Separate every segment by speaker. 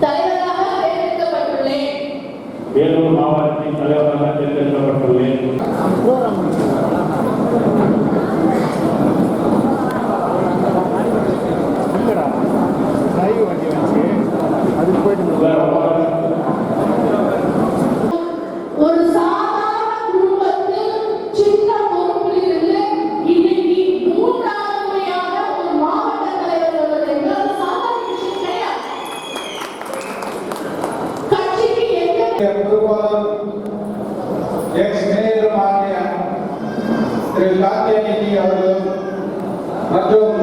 Speaker 1: தலைவராக தேர்ந்தெடுக்கப்பட்டுள்ளேன்.
Speaker 2: வேலூர் மாவட்டத்தின் தலைவராக தேர்ந்தெடுக்கப்பட்டுள்ளேன்
Speaker 3: இல்லடா லைவ் வண்டி வச்சு அதுக்கு போயிட்டு
Speaker 2: வேலூர்
Speaker 1: ஒரு சாதாரண குடும்பத்தில் சின்ன பொறுப்பிலிருந்து இன்னைக்கு மூன்றாவது முறையாக ஒரு மாவட்ட தலைவர் வருவது என்பது சாதாரண விஷயம் கிடையாது கட்சிக்கு எந்த
Speaker 3: பொதுவாளர் எக்ஸ் மேயருமாகிய திரு காத்தியாயி அவர்கள் மற்றும்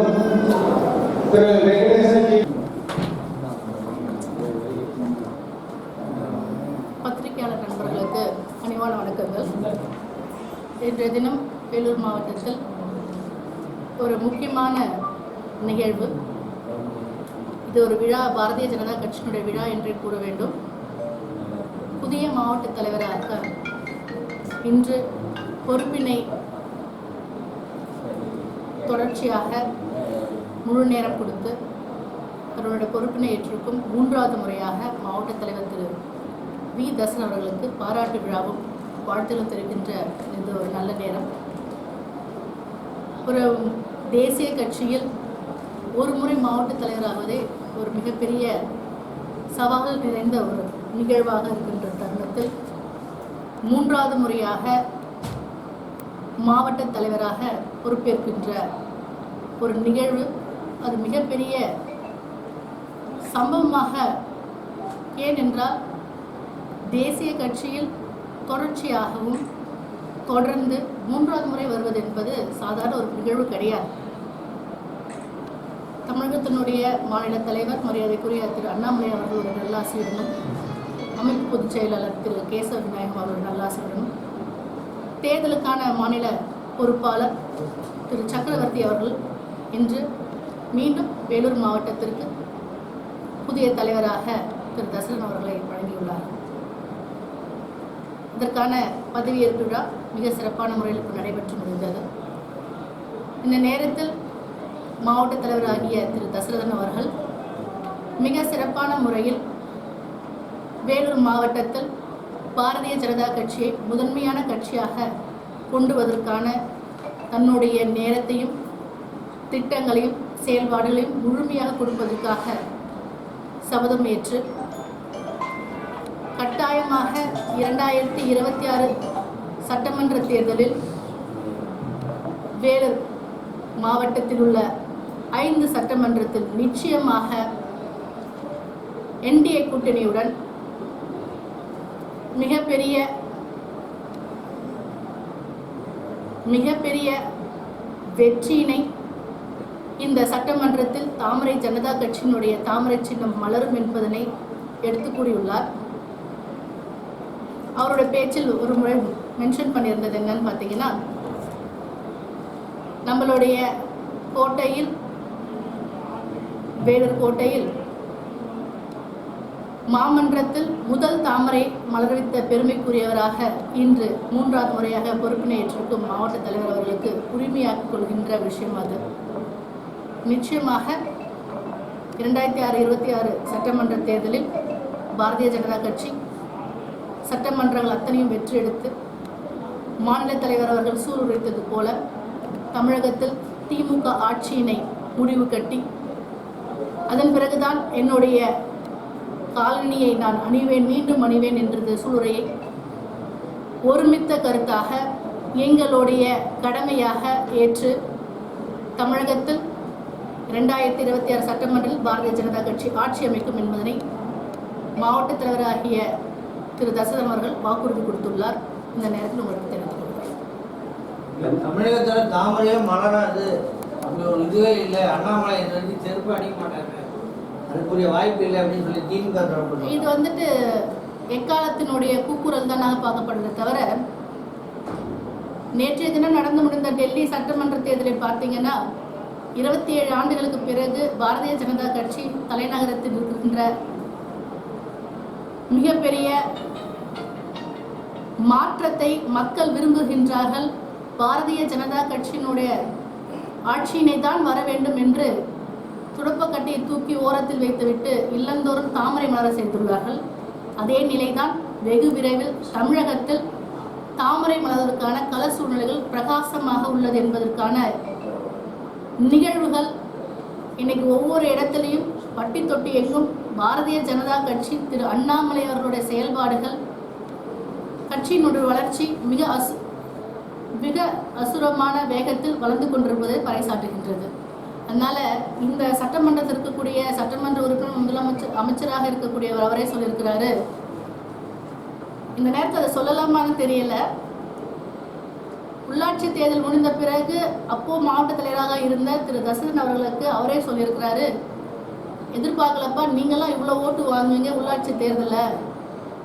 Speaker 3: திரு வெங்கடேசன்ஜி
Speaker 4: பத்திரிகையாளர் நண்பர்களுக்கு பணிவான வணக்கங்கள் இன்றைய தினம் வேலூர் மாவட்டத்தில் ஒரு முக்கியமான நிகழ்வு. இது ஒரு விழா பாரதிய ஜனதா கட்சியினுடைய விழா என்றே கூற வேண்டும். புதிய மாவட்ட தலைவராக இன்று பொறுப்பினை தொடர்ச்சியாக முழு நேரம் கொடுத்து தன்னுடைய பொறுப்பினை ஏற்றிருக்கும் மூன்றாவது முறையாக மாவட்ட தலைவர் திரு வி. தசன் அவர்களுக்கு பாராட்டு விழாவும் வாழ்த்துக்கள் தெரிவிக்கின்ற இது ஒரு நல்ல நேரம். ஒரு தேசிய கட்சியில் ஒரு முறை மாவட்ட தலைவராகவே ஒரு மிகப்பெரிய சவால்கள் நிறைந்த ஒரு நிகழ்வாக இருக்கின்ற தருணத்தில் மூன்றாவது முறையாக மாவட்ட தலைவராக பொறுப்பேற்கின்ற ஒரு நிகழ்வு. அது மிகப்பெரிய சம்பவமாக ஏனென்றால் தேசிய கட்சியில் தொடர்ச்சியாகவும் தொடர்ந்து மூன்றாவது முறை வருவது என்பது சாதாரண ஒரு நிகழ்வு கிடையாது. தமிழகத்தினுடைய மாநில தலைவர் மரியாதைக்குரிய திரு அண்ணாமலை அவர்கள் ஒரு நல்லாசிரியரும் அமைப்பு பொதுச் செயலாளர் திரு கேசவ விநாயகம் ஒரு நல்லாசிரியருடன் தேர்தலுக்கான மாநில பொறுப்பாளர் திரு சக்கரவர்த்தி அவர்கள் இன்று மீண்டும் வேலூர் மாவட்டத்திற்கு புதிய தலைவராக திரு தசரன் அவர்களை வழங்கியுள்ளார். இதற்கான பதவியேற்பு விழா மிக சிறப்பான முறையில் இப்போ நடைபெற்று முடிந்தது. இந்த நேரத்தில் மாவட்ட தலைவராகிய திரு. தசரதன் அவர்கள் மிக சிறப்பான முறையில் வேலூர் மாவட்டத்தில் பாரதிய ஜனதா கட்சியை முதன்மையான கட்சியாக கொண்டுவதற்கான தன்னுடைய நேரத்தையும் திட்டங்களையும் செயல்பாடுகளையும் முழுமையாக கொடுப்பதற்காக சபதம் ஏற்று கட்டாயமாக இரண்டாயிரத்தி இருபத்தி ஆறு சட்டமன்ற தேர்தலில் வேலூர் மாவட்டத்தில் உள்ள ஐந்து சட்டமன்றத்தில் நிச்சயமாக என்டிஏ கூட்டணியுடன் மிகப்பெரிய மிகப்பெரிய வெற்றியினை இந்த சட்டமன்றத்தில் தாமரை ஜனதா கட்சியினுடைய தாமரை சின்னம் மலரும் என்பதனை எடுத்து கூறியுள்ளார். அவரோட பேச்சில் ஒரு முறை மென்ஷன் பண்ணியிருந்தது என்னன்னு பார்த்தீங்கன்னா நம்மளுடைய கோட்டையில் வேலூர் கோட்டையில் மாமன்றத்தில் முதல் தாமரை மலர்வித்த பெருமைக்குரியவராக இன்று மூன்றாவது முறையாக பொறுப்பினை ஏற்றிருக்கும் மாவட்ட தலைவர் அவர்களுக்கு உரிமையாக்கிக் கொள்கின்ற விஷயம் அது. நிச்சயமாக இரண்டாயிரத்தி ஆறு இருபத்தி ஆறு சட்டமன்ற தேர்தலில் பாரதிய ஜனதா கட்சி சட்டமன்றங்கள் அத்தனையும் வெற்றி எடுத்து மாநில தலைவர் அவர்கள் சூளுரைத்தது போல தமிழகத்தில் திமுக ஆட்சியினை முடிவு கட்டி அதன் பிறகுதான் என்னுடைய காலனியை நான் அணிவேன் மீண்டும் அணிவேன் என்றது சூளுரையை ஒருமித்த கருத்தாக எங்களுடைய கடமையாக ஏற்று தமிழகத்தில் இரண்டாயிரத்தி இருபத்தி ஆறு சட்டமன்றத்தில் பாரதிய ஜனதா கட்சி ஆட்சி அமைக்கும் என்பதனை மாவட்ட தலைவராகிய திரு தசரன் அவர்கள் வாக்குறுதி கொடுத்துள்ளார். இந்த நேரத்தில் உங்களுக்கு தெரிவித்துக் கொள்கிறேன்
Speaker 5: தமிழகத்துல தாமரையே மலராது அப்படி ஒரு இதுவே இல்லை. அண்ணாமலை வரைக்கும் செருப்பு அடிக்க மாட்டாங்க அதுக்குரிய வாய்ப்பு இல்லை அப்படின்னு சொல்லி திமுக தரப்பு
Speaker 4: இது வந்துட்டு எக்காலத்தினுடைய கூக்குரல் தான் நாங்கள் பார்க்கப்படுறதை தவிர நேற்றைய தினம் நடந்து முடிந்த டெல்லி சட்டமன்ற தேர்தலை பார்த்தீங்கன்னா இருபத்தி ஏழு ஆண்டுகளுக்கு பிறகு பாரதிய ஜனதா கட்சி தலைநகரத்தில் இருக்கின்ற மிகப்பெரிய மாற்றத்தை மக்கள் விரும்புகின்றார்கள். பாரதிய ஜனதா கட்சியினுடைய ஆட்சியினை தான் வர வேண்டும் என்று துடுப்பக்கட்டையை தூக்கி ஓரத்தில் வைத்துவிட்டு இல்லந்தோறும் தாமரை மலர சேர்த்துள்ளார்கள் அதே நிலைதான் வெகு விரைவில் தமிழகத்தில் தாமரை மலர்வதற்கான கள சூழ்நிலைகள் பிரகாசமாக உள்ளது என்பதற்கான நிகழ்வுகள் இன்னைக்கு ஒவ்வொரு இடத்துலையும் பட்டி தொட்டி எங்கும் பாரதிய ஜனதா கட்சி திரு அண்ணாமலை அவர்களுடைய செயல்பாடுகள் கட்சியினுடைய வளர்ச்சி மிக அசு மிக அசுரமான வேகத்தில் வளர்ந்து கொண்டிருப்பதை பறைசாற்றுகின்றது. அதனால இந்த சட்டமன்றத்தில் இருக்கக்கூடிய சட்டமன்ற உறுப்பினர் முதலமைச்சர் அமைச்சராக இருக்கக்கூடியவர் அவரே சொல்லியிருக்கிறாரு. இந்த நேரத்தில் அதை சொல்லலாமான்னு தெரியல. உள்ளாட்சி தேர்தல் முடிந்த பிறகு அப்போ மாவட்ட தலைவராக இருந்த திரு தசரன் அவர்களுக்கு அவரே சொல்லியிருக்கிறாரு. எதிர்பார்க்கலப்பா நீங்களாம் இவ்வளோ ஓட்டு வாங்குவீங்க உள்ளாட்சி தேர்தலில்.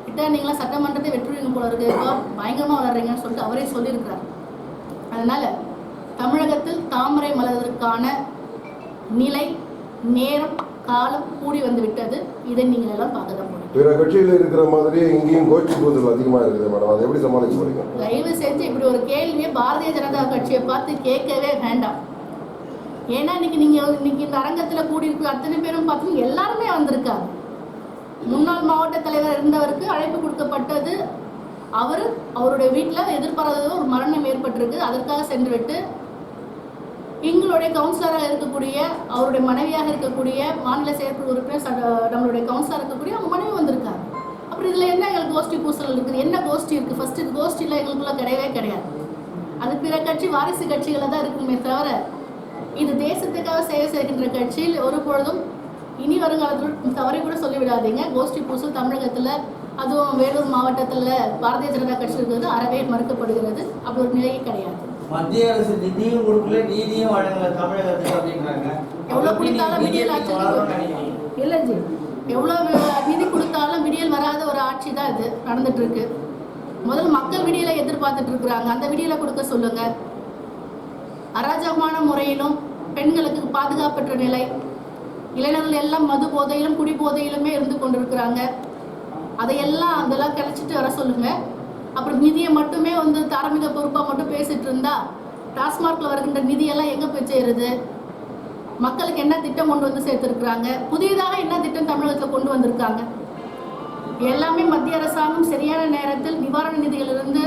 Speaker 4: விட்டா நீங்களாம் சட்டமன்றத்தை வெற்றுவீங்க போல இருக்கு. இப்போ பயங்கரமாக வளர்றீங்கன்னு சொல்லிட்டு அவரே சொல்லியிருக்கிறார். அதனால தமிழகத்தில் தாமரை மலர்வதற்கான நிலை நேரம் காலம் கூடி வந்து விட்டது. இதை நீங்கள் எல்லாம் பார்க்க தான்
Speaker 6: பிற கட்சியில் இருக்கிற மாதிரியே இங்கேயும் கோஷ்டி பூதல் அதிகமாக இருக்குது மேடம். அதை எப்படி சமாளிக்க போறீங்க?
Speaker 4: தயவு செஞ்சு இப்படி ஒரு கேள்வியை பாரதிய ஜனதா கட்சியை பார்த்து கேட்கவே வேண்டாம். ஏன்னா இன்னைக்கு நீங்க இன்னைக்கு இந்த அரங்கத்துல கூடியிருக்க அத்தனை பேரும் பார்த்தீங்கன்னா எல்லாருமே வந்திருக்காங்க. முன்னாள் மாவட்ட தலைவர் இருந்தவருக்கு அழைப்பு கொடுக்கப்பட்டது. அவர் அவருடைய வீட்டில் எதிர்பாராத ஒரு மரணம் ஏற்பட்டிருக்கு. அதற்காக சென்றுவிட்டு எங்களுடைய கவுன்சிலராக இருக்கக்கூடிய அவருடைய மனைவியாக இருக்கக்கூடிய மாநில செயற்குழு உறுப்பினர் நம்மளுடைய கவுன்சிலராக இருக்கக்கூடிய அவங்க மனைவி வந்திருக்காங்க. அப்புறம் இதில் என்ன எங்களுக்கு கோஷ்டி பூசல் இருக்குது? என்ன கோஷ்டி இருக்குது ஃபர்ஸ்ட் கோஷ்டியில் எங்களுக்குள்ள கிடையவே கிடையாது. அது பிற கட்சி வாரிசு கட்சிகளை தான் இருக்குமே தவிர இது தேசத்துக்காக சேவை செய்கின்ற கட்சியில் ஒரு பொழுதும் இனி வருங்காலத்தில் தவறை கூட சொல்லிவிடாதீங்க. கோஷ்டி பூசல் தமிழகத்தில் அதுவும் வேலூர் மாவட்டத்தில் பாரதிய ஜனதா கட்சி இருக்கிறது அறவே மறுக்கப்படுகிறது. அப்படி ஒரு நிலையே கிடையாது.
Speaker 5: மத்திய அரசு நிதியும் கொடுக்கல நீதியும் வழங்கல தமிழகத்துக்கு அப்படின்றாங்க.
Speaker 4: கொடுத்தாலும் விடியல் இல்லை ஜி. எவ்வளோ நிதி கொடுத்தாலும் விடியல் வராத ஒரு ஆட்சி தான் இது நடந்துட்டு இருக்கு. முதல்ல மக்கள் விடியலை எதிர்பார்த்துட்டு இருக்கிறாங்க. அந்த விடியலை கொடுக்க சொல்லுங்க. அராஜகமான முறையிலும் பெண்களுக்கு பாதுகாப்பற்ற நிலை. இளைஞர்கள் எல்லாம் மது போதையிலும் குடி போதையிலுமே இருந்து கொண்டிருக்கிறாங்க. அதையெல்லாம் அதெல்லாம் கிளச்சிட்டு வர சொல்லுங்க. அப்புறம் நிதியை மட்டுமே வந்து தார்மீக பொறுப்பாக மட்டும் பேசிட்டு இருந்தா டாஸ்மார்க்ல வருகின்ற நிதியெல்லாம் எங்கே போய் சேருது? மக்களுக்கு என்ன திட்டம் கொண்டு வந்து சேர்த்துருக்குறாங்க? புதியதாக என்ன திட்டம் தமிழகத்தில் கொண்டு வந்திருக்காங்க? எல்லாமே மத்திய அரசாங்கம் சரியான நேரத்தில் நிவாரண நிதியிலிருந்து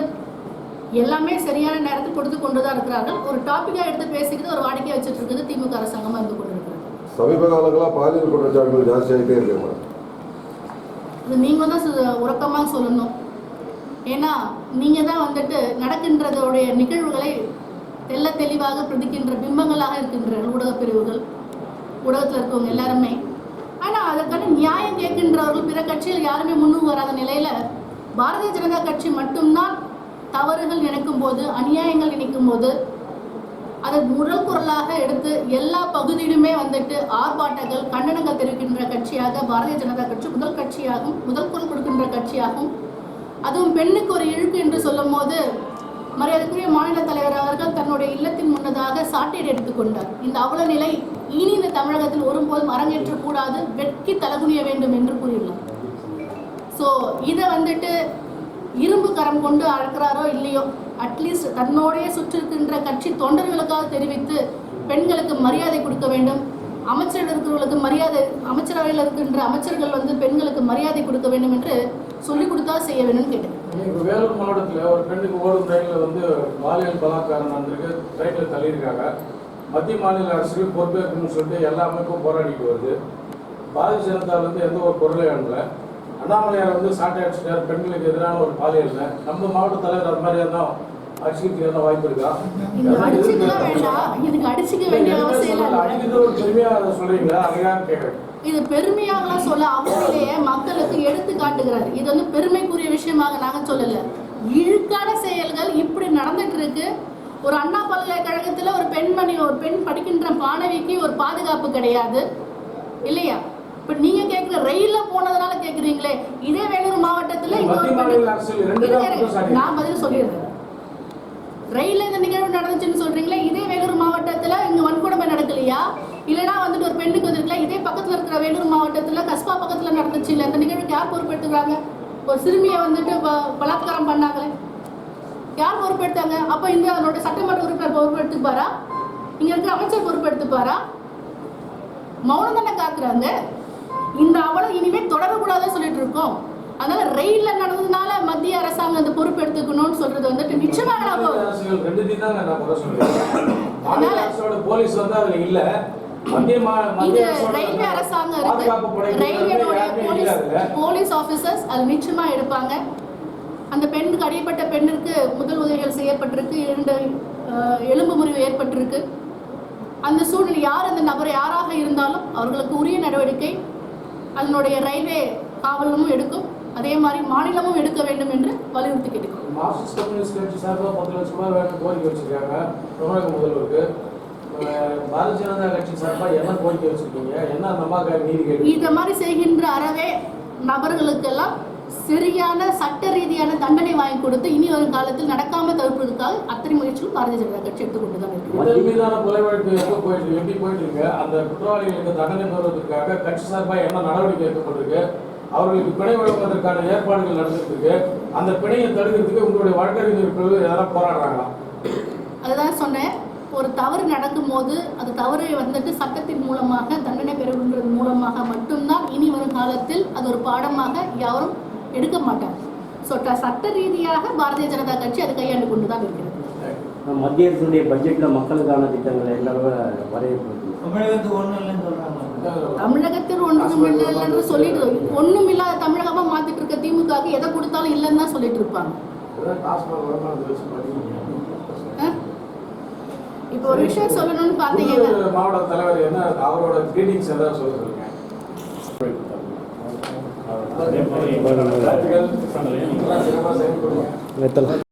Speaker 4: எல்லாமே சரியான நேரத்தில் கொடுத்து கொண்டு தான் இருக்கிறார்கள். ஒரு டாப்பிக்காக எடுத்து பேசிக்கிட்டு ஒரு வாடிக்கை வச்சுட்டு இருக்குது திமுக அரசாங்கமாக இருந்து கொண்டு
Speaker 6: சமீப காலங்களாக பாலியல் குற்றச்சாட்டுகள் ஜாஸ்தியாகிட்டே இருக்கு
Speaker 4: இது நீங்கள் தான் உறக்கமாக சொல்லணும். ஏன்னா நீங்கள் தான் வந்துட்டு நடக்கின்றதோடைய நிகழ்வுகளை தெள்ள தெளிவாக பிரதிக்கின்ற பிம்பங்களாக இருக்கின்ற ஊடகப் பிரிவுகள். ஊடகத்தில் இருக்கவங்க எல்லாருமே. ஆனால் அதற்கான நியாயம் கேட்கின்றவர்கள் பிற கட்சியில் யாருமே முன்னுக்கு வராத நிலையில் பாரதிய ஜனதா கட்சி மட்டும்தான் தவறுகள் நினைக்கும் போது அநியாயங்கள் நினைக்கும் போது அதை முதல் குரலாக எடுத்து எல்லா பகுதியிலுமே வந்துட்டு ஆர்ப்பாட்டங்கள் கண்டனங்கள் தெரிவிக்கின்ற கட்சியாக பாரதிய ஜனதா கட்சி முதல் கட்சியாகும் முதல் குரல் கொடுக்கின்ற கட்சியாகும் அதுவும் பெண்ணுக்கு ஒரு இழுக்கு என்று சொல்லும் போது மரியாதைக்குரிய மாநில தலைவர் அவர்கள் தன்னுடைய இல்லத்தின் முன்னதாக சாட்டையடி எடுத்துக்கொண்டார் இந்த அவல நிலை இனி இந்த தமிழகத்தில் ஒருபோதும் அரங்கேற்றக்கூடாது வெட்கி தலகுனிய வேண்டும் என்று கூறியுள்ளார். ஸோ இதை வந்துட்டு இரும்பு கரம் கொண்டு அழைக்கிறாரோ இல்லையோ அட்லீஸ்ட் தன்னோடைய சுற்றிருக்கின்ற கட்சி தொண்டர்களுக்காக தெரிவித்து பெண்களுக்கு மரியாதை கொடுக்க வேண்டும். அமைச்சர்கள் இருக்கிறவர்களுக்கு மரியாதை அமைச்சரவையில் இருக்கின்ற அமைச்சர்கள் வந்து பெண்களுக்கு மரியாதை கொடுக்க வேண்டும் என்று சொல்லிக் கொடுத்தா செய்ய வேண்டும்னு கேட்டேன்.
Speaker 7: வேலூர் மாவட்டத்தில் ஒரு பெண்ணுக்கு ஓடும் ட்ரெயினில் வந்து பாலியல் பலாத்காரம் நடந்திருக்கு. ட்ரெயினில் தள்ளியிருக்காங்க. மத்திய மாநில அரசுக்கு பொறுப்பேற்கணும்னு சொல்லிட்டு எல்லா அமைப்பும் போராடிட்டு வருது. பாரதிய ஜனதா வந்து எந்த ஒரு பொருளை அனுப்பல. அண்ணாமலையார் வந்து சாட்டை அடிச்சிட்டார். பெண்களுக்கு எதிரான ஒரு பாலியல் நம்ம மாவட்ட தலைவர் அது மாதிரி அடிச்சுக்கிறதுக்கு வாய்ப்பு இருக்கா? அடிக்கிறது ஒரு பெருமையா சொல்றீங்களா? கேட்குறேன்
Speaker 4: இது பெருமையாகலாம் சொல்ல அவரிலேயே மக்களுக்கு எடுத்து காட்டுகிறார். இது வந்து பெருமைக்குரிய விஷயமாக நாங்க சொல்லல. இழுக்கான செயல்கள் இப்படி நடந்துட்டு இருக்கு. ஒரு அண்ணா பல்கலைக்கழகத்துல ஒரு பெண்மணி ஒரு பெண் படிக்கின்ற மாணவிக்கு ஒரு பாதுகாப்பு கிடையாது. இல்லையா? இப்ப நீங்க ரயில்ல போனதுனால கேக்குறீங்களே இதே வேலூர் மாவட்டத்துல. நான் பதில் சொல்லிடுறேன். ரயில்ல இந்த நிகழ்வு நடந்துச்சுன்னு சொல்றீங்களா இதே வேலூர் மாவட்டத்துல இங்க வன்கொடுமை நடக்கலையா? இல்லனா வந்துட்டு ஒரு பெண்ணுக்கு வந்திருக்கல இதே பக்கத்துல இருக்கிற வேலூர் மாவட்டத்துல கஸ்பா பக்கத்துல நடந்துச்சு இல்ல இந்த நிகழ்வுக்கு யார் பொறுப்பெடுத்துக்கிறாங்க? ஒரு சிறுமியை வந்துட்டு பலாத்காரம் பண்ணாங்களே. யார் பொறுப்பெடுத்தாங்க? அப்ப இந்த அதனோட சட்டமன்ற உறுப்பினர் பொறுப்பெடுத்துப்பாரா? இங்க இருக்கிற அமைச்சர் பொறுப்பெடுத்துப்பாரா? மௌனம் தானே காக்குறாங்க. இந்த அவலம் இனிமே தொடரக்கூடாதுன்னு சொல்லிட்டு இருக்கோம். அதனால ரயில்ல நடந்ததுனால மத்திய அரசாங்கம் அந்த பொறுப்பு எடுத்துக்கணும்னு சொல்றது வந்துட்டு நிச்சயமாக நான்
Speaker 7: போலீஸ் வந்து அதுல இல்ல.
Speaker 4: ரயில்வே அரசாங்கம் இருக்கு. போலீஸ். போலீஸ் ஆபீசர்ஸ் அது நிச்சயமா எடுப்பாங்க. அந்த பெண்ணுக்கு அடிப்பட்ட பெண்ணிற்கு முதல் உதவிகள் செய்யப்பட்டிருக்கு. இரண்டு எலும்பு முறிவு ஏற்பட்டிருக்கு. அந்த சூழ்நிலை யார் அந்த நபர் யாராக இருந்தாலும் அவர்களுக்கு உரிய நடவடிக்கை அதனுடைய ரயில்வே காவலமும் எடுக்கும். அதே மாதிரி மாநிலமும் எடுக்க வேண்டும் என்று வலியுறுத்தி கேட்டுக்கிறோம்
Speaker 7: மார்க்சிஸ்ட் கம்யூனிஸ்ட் கட்சி சார்பாக பத்து லட்சம் ரூபாய் வேணும் கோரிக்கை வச்சிருக்காங்க. தமிழக முதல்வருக்கு. பாரதிய ஜனதா கட்சி சார்பாக என்ன கோரிக்கை வச்சிருக்கீங்க? என்ன அந்த அம்மாக்காக நீதி
Speaker 4: இந்த மாதிரி செய்கின்ற அறவே நபர்களுக்கெல்லாம் சரியான சட்ட ரீதியான தண்டனை வாங்கி கொடுத்து இனி வரும் காலத்தில் நடக்காம தவிர்ப்பதற்காக அத்தனை முயற்சிகளும் பாரதிய ஜனதா கட்சி எடுத்துக்கொண்டு தான் இருக்கு
Speaker 7: அந்த குற்றவாளிகளுக்கு தண்டனை பெறுவதற்காக கட்சி சார்பாக என்ன நடவடிக்கை எடுக்கப்பட்டிருக்கு? அவர்களுக்கு பிணை வழங்குவதற்கான ஏற்பாடுகள் நடந்துட்டு இருக்கு அந்த பிணையை தடுக்கிறதுக்கு உங்களுடைய வழக்கறிஞர் பிரிவு யாராவது போராடுறாங்களா?
Speaker 4: அதுதான் சொன்னேன். ஒரு தவறு நடக்கும்போது அது தவறு வந்துட்டு சட்டத்தின் மூலமாக தண்டனை பெறுகின்றது மூலமாக மட்டும்தான் இனி வரும் காலத்தில் அது ஒரு பாடமாக யாரும் எடுக்க மாட்டாங்க ஸோ சட்ட ரீதியாக பாரதிய ஜனதா கட்சி அதை கையாண்டு கொண்டு தான் இருக்கிறது
Speaker 8: மத்திய அரசுடைய பட்ஜெட்ல மக்களுக்கான திட்டங்களை எந்த அளவு வரையறுப்பது
Speaker 5: தமிழகத்துக்கு ஒன்றும் இல்லைன்னு சொல்றாங்க.
Speaker 4: தமிழகத்தில் ஒன்றும் இல்லை என்று சொல்லிட்டு ஒண்ணும் இல்லாத தமிழகமா மாத்திட்டு இருக்க திமுகவுக்கு எதை கொடுத்தாலும் இல்லைன்னு தான் சொல்லிட்டு இருப்பாங்க? இப்போ ஒரு விஷயம் சொல்லணும்னு பார்த்தீங்கன்னா
Speaker 7: மாவட்ட தலைவர் என்ன அவரோட கிரீட்டிங்ஸ் ஏதாவது சொல்ல சொல்லுங்க.
Speaker 2: அதே